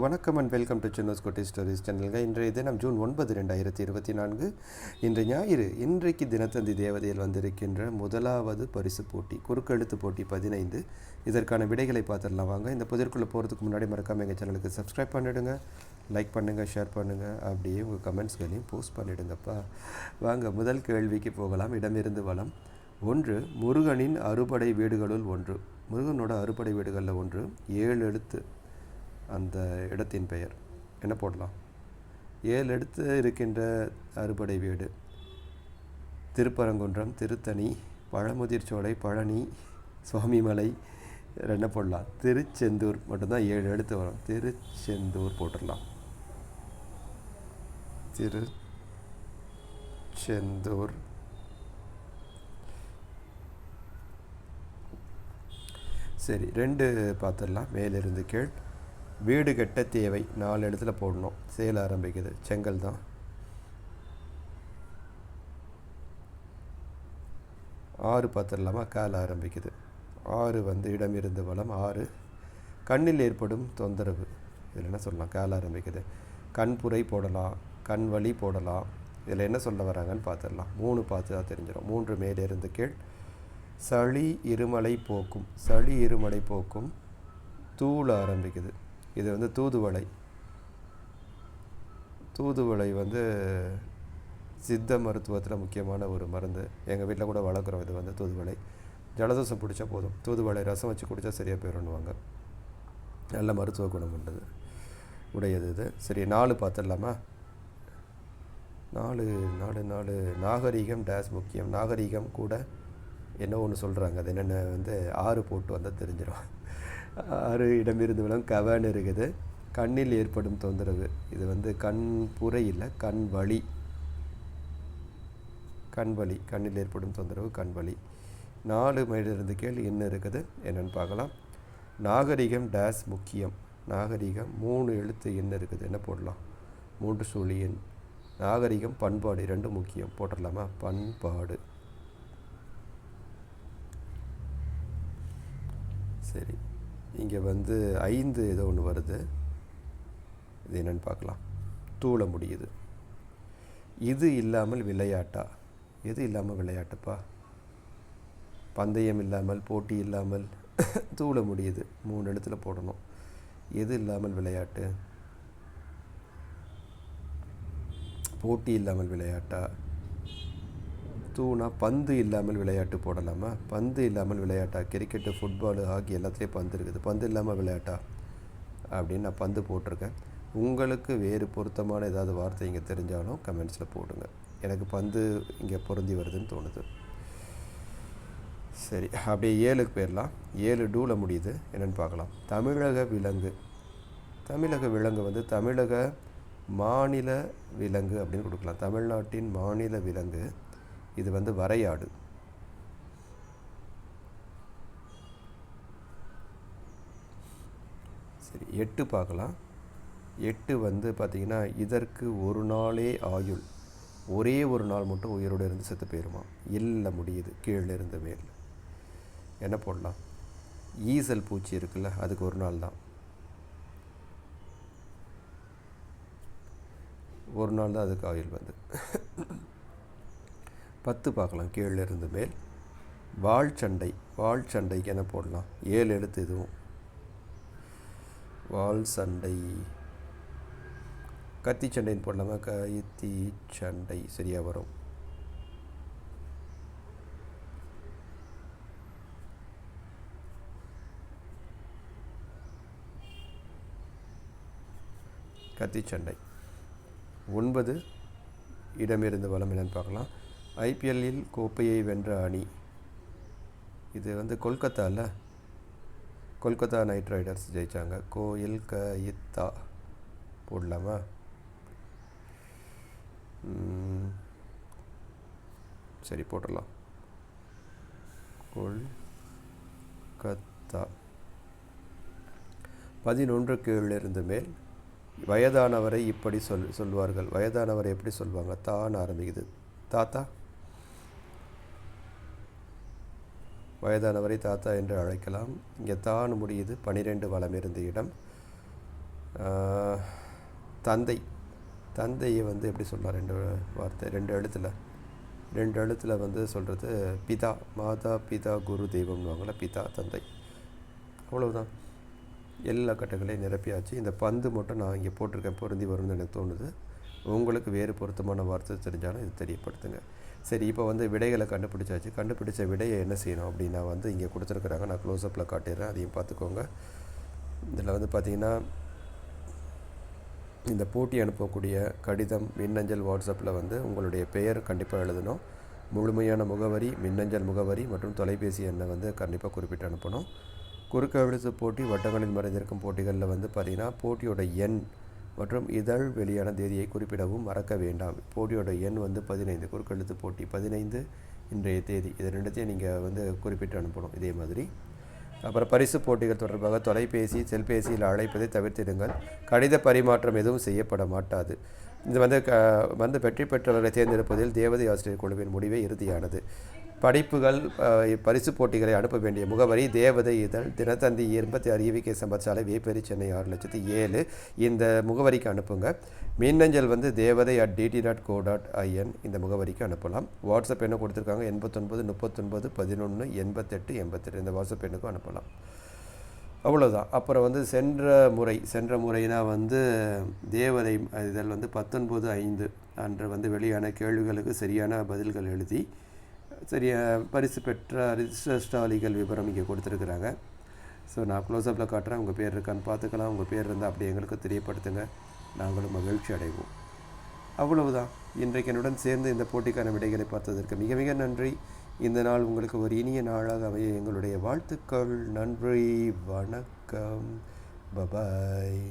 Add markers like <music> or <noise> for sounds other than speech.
வணக்கம் and welcome to சின்னோஸ் கோட்டி stories சேனலுங்க இன்றைய தினம் ஜூன் ஒன்பது ரெண்டாயிரத்தி இருபத்தி நான்கு. இன்று ஞாயிறு இன்றைக்கு தினத்தந்தி தேவதையில் வந்திருக்கின்ற முதலாவது பரிசு போட்டி குறுக்கெழுத்து போட்டி பதினைந்து. இதற்கான விடைகளை பார்த்துடலாம் வாங்க. இந்த புதிர்க்குள்ளே போகிறதுக்கு முன்னாடி மறக்காமல் எங்கள் சேனலுக்கு சப்ஸ்கிரைப் பண்ணிவிடுங்க லைக் பண்ணுங்கள் ஷேர் பண்ணுங்கள் அப்படியே உங்கள் கமெண்ட்ஸ்களையும் போஸ்ட் பண்ணிவிடுங்கப்பா வாங்க முதல் கேள்விக்கு போகலாம். இடமிருந்து வளம் ஒன்று முருகனின் அறுபடை வீடுகளுள் ஒன்று. முருகனோட அறுபடை வீடுகளில் ஒன்று. ஏழு எழுத்து. அந்த இடத்தின் பெயர். என்ன போடலாம்? ஏழு எழுத்து இருக்கின்ற அறுபடை வீடு. திருப்பரங்குன்றம் திருத்தணி பழமுதிர்ச்சோலை பழனி சுவாமிமலை என்ன போடலாம். திருச்செந்தூர் மட்டும்தான் ஏழு எழுத்து வரும். திருச்செந்தூர் போட்டுடலாம். திருச்செந்தூர். சரி ரெண்டு பார்த்துடலாம். மேலிருந்து கீழ். வீடு கட்ட தேவை. நாலு இடத்துல போடணும். சேல் ஆரம்பிக்குது. செங்கல் தான். ஆறு பார்த்துடலாமா கால் ஆரம்பிக்குது. ஆறு வந்து இடம் இருந்து வளம். ஆறு. கண்ணில் ஏற்படும் தொந்தரவு. இதில் என்ன சொல்லலாம்? கால் ஆரம்பிக்குது. கண்புரை போடலாம். கண் வலி போடலாம். இதில் என்ன சொல்ல வராங்கன்னு பார்த்துடலாம் மூணு பார்த்து தான் தெரிஞ்சிடும். மூன்று மேலிருந்து கீழ். சளி இருமலை போக்கும். சளி இருமலை போக்கும். தூள் ஆரம்பிக்குது. இது வந்து தூதுவளை. தூதுவளை வந்து சித்த மருத்துவத்தில் முக்கியமான ஒரு மருந்து. எங்கள் வீட்டில் கூட வளர்க்குறோம் இது வந்து தூதுவளை. ஜலதோஷம் பிடிச்சா போதும். தூதுவளை ரசம் வச்சு குடித்தா சரியாக போயிடும்னுவாங்க நல்ல மருத்துவ குணம் உண்டது உடையது இது. சரி நாலு பார்த்துடலாமா நாலு நாலு நாலு. நாகரிகம் டேஸ் முக்கியம். நாகரிகம் கூட என்ன ஒன்று சொல்கிறாங்க அது என்னென்ன வந்து ஆறு போட்டு வந்தால் தெரிஞ்சிடும் ஆறு இடமிருந்து விளம் கவன் இருக்குது. கண்ணில் ஏற்படும் தொந்தரவு. இது வந்து கண் புரை இல்லை கண் வலி. கண் வலி கண்ணில் ஏற்படும் தொந்தரவு கண் வலி. நாலு மைலிருந்து கீழ் என்ன இருக்குது என்னென்னு பார்க்கலாம். நாகரிகம் டேஸ் முக்கியம். நாகரிகம் மூணு எழுத்து என்ன இருக்குது? என்ன போடலாம்? மூன்று சுழி நாகரிகம் பண்பாடு ரெண்டும் முக்கியம். போட்டுடலாமா? பண்பாடு. சரி. இங்கே வந்து ஐந்து ஏதோ ஒன்று வருது. இது என்னென்னு பார்க்கலாம். தூள முடியுது. இது இல்லாமல் விளையாட்டா? எது இல்லாமல் விளையாட்டுப்பா? பந்தயம் இல்லாமல் போட்டி இல்லாமல் <laughs> தூள முடியுது. மூணு இடத்துல போடணும். எது இல்லாமல் விளையாட்டு? போட்டி இல்லாமல் விளையாட்டா? தூணா பந்து இல்லாமல் விளையாட்டு போடலாமா? பந்து இல்லாமல் விளையாட்டா? கிரிக்கெட்டு ஃபுட்பாலு ஹாக்கி எல்லாத்துலேயும் பந்து இருக்குது. பந்து இல்லாமல் விளையாட்டா? அப்படின்னு நான் பந்து போட்டிருக்கேன். உங்களுக்கு வேறு பொருத்தமான ஏதாவது வார்த்தை இங்கே தெரிஞ்சாலும் கமெண்ட்ஸில் போடுங்க. எனக்கு பந்து இங்கே பொருந்தி வருதுன்னு தோணுது. சரி அப்படியே ஏழுக்கு போயிடலாம். ஏழு டூவில் முடியுது. என்னென்னு பார்க்கலாம். தமிழக விலங்கு. தமிழக விலங்கு வந்து தமிழக மாநில விலங்கு அப்படின்னு கொடுக்கலாம். தமிழ்நாட்டின் மாநில விலங்கு. இது வந்து வரையாடு. சரி எட்டு பார்க்கலாம். எட்டு வந்து பார்த்திங்கன்னா இதற்கு ஒரு நாளே ஆயுள். ஒரே ஒரு நாள் மட்டும் உயிரோடு இருந்து செத்து போயிருமா? இல்லை முடியுது. கீழே இருந்து மேல். என்ன போடலாம்? ஈசல் பூச்சி இருக்குல்ல அதுக்கு ஒரு நாள் தான். ஒரு நாள் தான் அதுக்கு ஆயுள் வந்து. பத்து பார்க்கலாம் கீழே இருந்து மேல். வாழ் சண்டை வாழ் சண்டைக்கு என்ன போடலாம்? ஏழு எழுத்து இதுவும். வால் சண்டை. கத்தி சண்டைன்னு போடலாமா? கத்தி சண்டை. சரியாக வரும். கத்தி சண்டை. ஒன்பது இடமிருந்து வளம் என்னன்னு பார்க்கலாம். ஐபிஎல்லில் கோப்பையை வென்ற அணி. இது வந்து கொல்கத்தாவில் கொல்கத்தா நைட் ரைடர்ஸ் ஜெயித்தாங்க கோயில் க இத்தா போடலாமா? சரி போட்டுடலாம். கொல்கத்தா. பதினொன்று கீழிருந்து மேல். வயதானவரை இப்படி சொல் சொல்வார்கள். வயதானவரை எப்படி சொல்லுவாங்க தான் ஆரம்பிக்குது. தாத்தா? வயதானவரை தாத்தா என்று அழைக்கலாம். இங்கே தான் முடியுது பனிரெண்டு வளம் இருந்த இடம். தந்தை தந்தையை வந்து எப்படி சொல்லலாம் ரெண்டு வார்த்தை ரெண்டு எழுத்தில். ரெண்டு எழுத்தில் வந்து சொல்கிறது பிதா மாதா பிதா குரு தெய்வம்னுவாங்கள பிதா தந்தை. அவ்வளவுதான். எல்லா கட்டங்களையும் நிரப்பியாச்சு. இந்த பந்து மட்டும் நான் இங்கே போட்டிருக்கேன். பொருந்தி வரும்னு எனக்கு தோணுது. உங்களுக்கு வேறு பொருத்தமான வார்த்தை தெரிஞ்சாலும் இது தெரியப்படுத்துங்க. சரி இப்போ வந்து விடைகளை கண்டுபிடிச்சாச்சு. கண்டுபிடிச்ச விடையை என்ன செய்யணும் அப்படின்னா வந்து இங்கே கொடுத்துருக்குறாங்க. நான் க்ளோஸ்அப்பில் காட்டிடுறேன். அதையும் பார்த்துக்கோங்க. இதில் வந்து பார்த்தீங்கன்னா இந்த போட்டி அனுப்பக்கூடிய கடிதம் மின்னஞ்சல் வாட்ஸ்அப்பில் வந்து உங்களுடைய பெயர் கண்டிப்பாக எழுதணும். முழுமையான முகவரி மின்னஞ்சல் முகவரி மற்றும் தொலைபேசி எண்ணை வந்து கண்டிப்பாக குறிப்பிட்டு அனுப்பணும். குறுக்கெழுத்து போட்டி வட்டங்களில் மறைந்திருக்கும் போட்டிகளில் வந்து பார்த்திங்கன்னா போட்டியோட எண் மற்றும் இதழ் வெளியான தேதியை குறிப்பிடவும் மறக்க வேண்டாம். போட்டியோட எண் வந்து பதினைந்து. குறுக்கெழுத்து போட்டி பதினைந்து. இன்றைய தேதி. இது ரெண்டுத்தையும் நீங்கள் வந்து குறிப்பிட்டு அனுப்பணும். இதே மாதிரி. அப்புறம் பரிசு போட்டிகள் தொடர்பாக தொலைபேசி செல்பேசியில் அழைப்பதை தவிர்த்திடுங்கள். கடித பரிமாற்றம் எதுவும் செய்யப்பட மாட்டாது. இது வந்து க வந்து வெற்றி பெற்றவர்களை தேர்ந்தெடுப்பதில் தேவதை ஆசிரியர் குழுவின் முடிவே இறுதியானது. படிப்புகள் பரிசு போட்டிகளை அனுப்ப வேண்டிய முகவரி தேவதை இதழ் தினத்தந்தி எண்பத்தி ஆறு ஈவிகே சம்பத்சாலை வேப்பேரி சென்னை ஆறு லட்சத்தி ஏழு இந்த முகவரிக்கு அனுப்புங்க. மின்னஞ்சல் வந்து தேவதை at DD dot co dot in இந்த முகவரிக்கு அனுப்பலாம். வாட்ஸ்அப் என்ன கொடுத்துருக்காங்க எண்பத்தொன்பது முப்பத்தொன்பது பதினொன்று எண்பத்தெட்டு எண்பத்தெட்டு இந்த வாட்ஸ்அப் எண்ணுக்கும் அனுப்பலாம். அவ்வளோதான் அப்புறம் வந்து சென்ற முறை சென்ற முறைனா வந்து தேவதை இதில் வந்து பத்தொன்பது ஐந்து அன்று வந்து வெளியான கேள்விகளுக்கு சரியான பதில்கள் எழுதி சரி பரிசு பெற்ற அதிர்ஷ்டசாலிகள் விவரம் இங்கே கொடுத்துருக்குறாங்க. ஸோ நான் க்ளோஸ்அப்பில் காட்டுறேன். உங்கள் பேர் இருக்கான்னு பார்த்துக்கலாம். உங்கள் பேர் இருந்தால் அப்படி எங்களுக்கு தெரியப்படுத்துங்க. நாங்களும் மகிழ்ச்சி அடைவோம். அவ்வளவுதான். இன்றைக்கு என்னுடன் சேர்ந்து இந்த போட்டிக்கான விடைகளை பார்த்ததற்கு மிக மிக நன்றி. இந்த நாள் உங்களுக்கு ஒரு இனிய நாளாக அமைய எங்களுடைய வாழ்த்துக்கள். நன்றி. வணக்கம். பபாய்